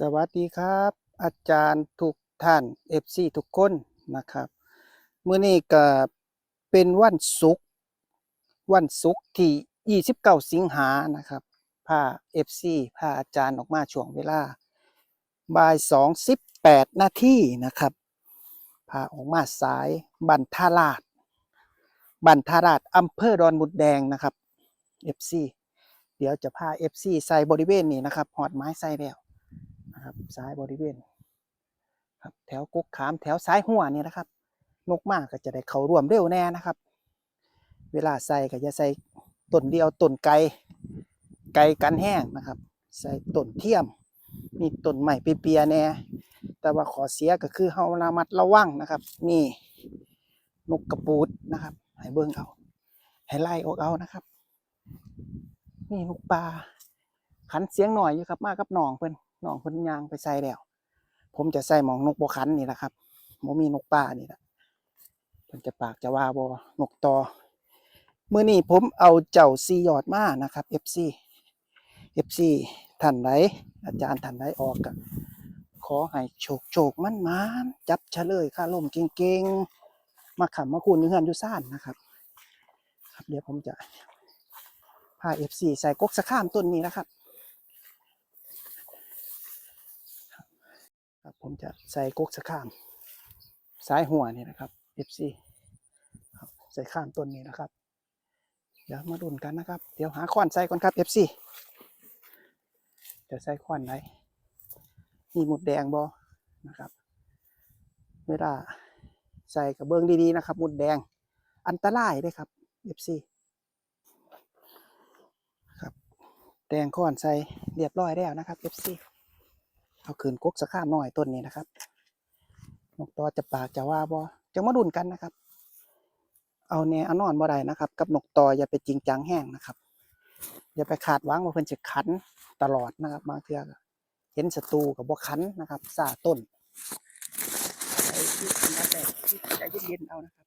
สวัสดีครับ อาจารย์ทุกท่าน FC ทุกคนนะครับมื้อนี้ก็เป็นวันศุกร์วันศุกร์ที่ 29 สิงหานะครับพา FC พาอาจารย์ออกมาช่วงเวลาบ่าย2 18นาทีนะครับพาออกมาสายบันทาราชบันทาราชอำเภอดอนบุดแดงนะครับ FC เดี๋ยวจะพา FC ใส่บริเวณนี้นะครับหอดไม้ใส่แล้ว นะครับซ้ายบริเวณครับแถวกุกขามแถวซ้ายหัวนี่นะครับ นกมากก็จะได้เข้าร่วมเร็วแน่นะครับ เวลาใส่ก็จะใส่ต้นเดียวต้นไกลไกลกันแห้งนะครับ ใส่ต้นเทียม มีต้นใหม่เปียแน่แต่ว่าขอเสียก็คือเฮาระมัดระวังนะครับ นี่นกกระปูดนะครับให้เบิ่งเอาให้ไล่ออกเอานะครับ นี่นกปลาขันเสียงหน่อยอยู่ครับ มากับหนองเพิ่น น้องเพิ่นยางไปใส่แล้วผมจะใส่หมองนกบ่ขันนี่แหละครับบ่มีนกป่านี่แหละเพิ่นจะปากจะว่าบนกตอเมื้อนี้ผมเอาเจ้าซียอดมานะครับ FC FC ท่านใดอาจารย์ท่านใดออกก็ขอให้โชคโชคมันมานจับเฉลยค่าลมเก่งๆ มาขำมาคูณเฮือนยู่ซ่านนะครับครับ เดี๋ยวผมจะพา FC ใส่กกสะข้ามต้นนี้นะครับ ครับผมจะใส่กกสะข้ามซ้ายหัวนี่นะครับ FC ครับใส่ข้ามต้นนี้นะครับ เดี๋ยวมาดุนกันนะครับ เดี๋ยวหาค้อนใส่ก่อนครับ FC จะใส่ค้อนไหนมีหมุดแดงบอนะครับ เวลาใส่กระเบื้องดีๆนะครับหมุดแดงอันตรายเลยครับ FC ครับแดงค้อนใส่เรียบร้อยแล้วนะครับ FC เอาคืนกกสะข้ามหน้อยต้นนี้นะครับนกตอจะปากจะว่าบอจะมาดุนกันนะครับ เอาแน่เอานอนบ่ได้นะครับ กับนกตออย่าไปจริงจังแห้งนะครับ อย่าไปขาดวังว่าเพิ่นจะขันตลอดนะครับบางเทื่อเห็นศัตรูกับบ่ขันนะครับซาต้นใจใจเย็นๆเอานะครับ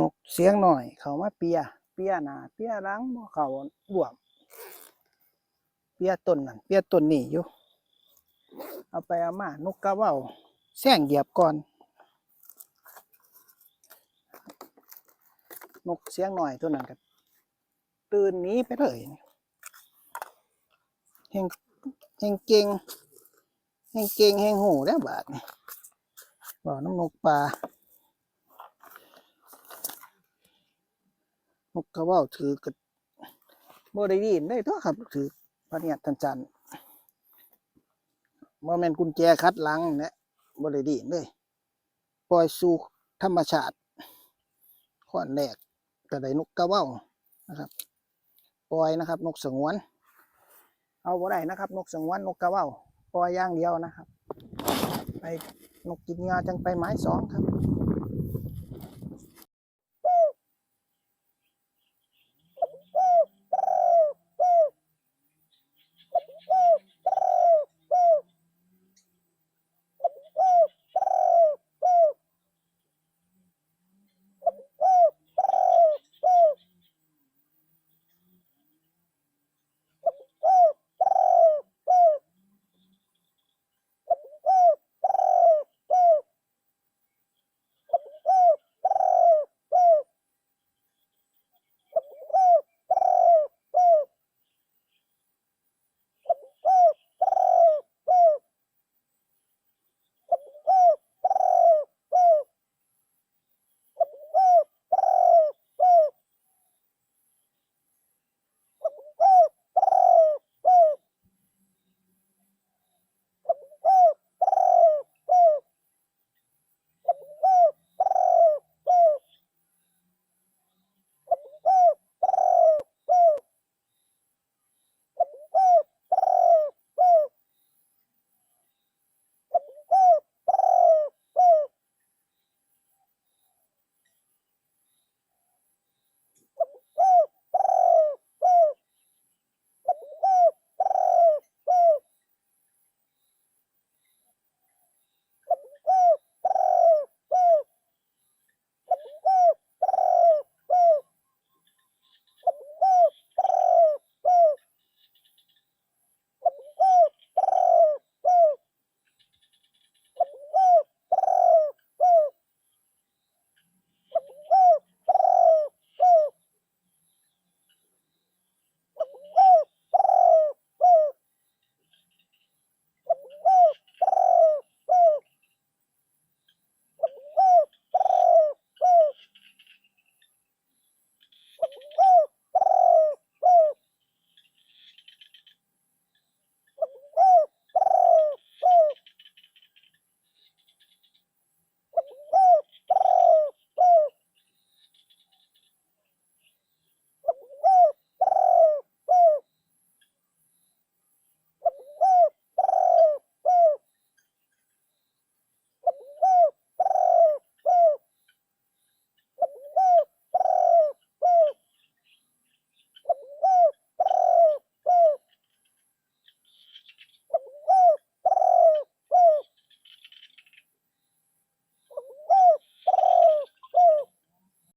นกเสียงหน่อย เขามาเปีย เปียหนาเปียหลังบ่เขาบวม เปียต้นนั่นเปียต้นนี่อยู่ เอาไปเอามานกกระเว้าแซงเหยียบก่อน นกเสียงหน่อยตัวนั้นก็ตื่นหนี้ไปเลยแหงแหงเก่งแหงเก่งแหงหูแล้วบาดบอกน้ำนกปลา นกกระว้าถือกับบ่ได้ยินได้ตัวครับถือพระเนียดทันจันทร์บ่แม่นกุญแจคัดลังเนี่ยบ่ได้ยินเลยปล่อยสู่ธรรมชาติข้อนแรกก็ไดนกกระว้านะครับ ปล่อยนะครับ นกสงวน เอาบ่ได้นะครับ นกสงวนนกกระว้าปล่อยอย่างเดียวนะครับ ไปนกกินงาจังไปไม้สองครับ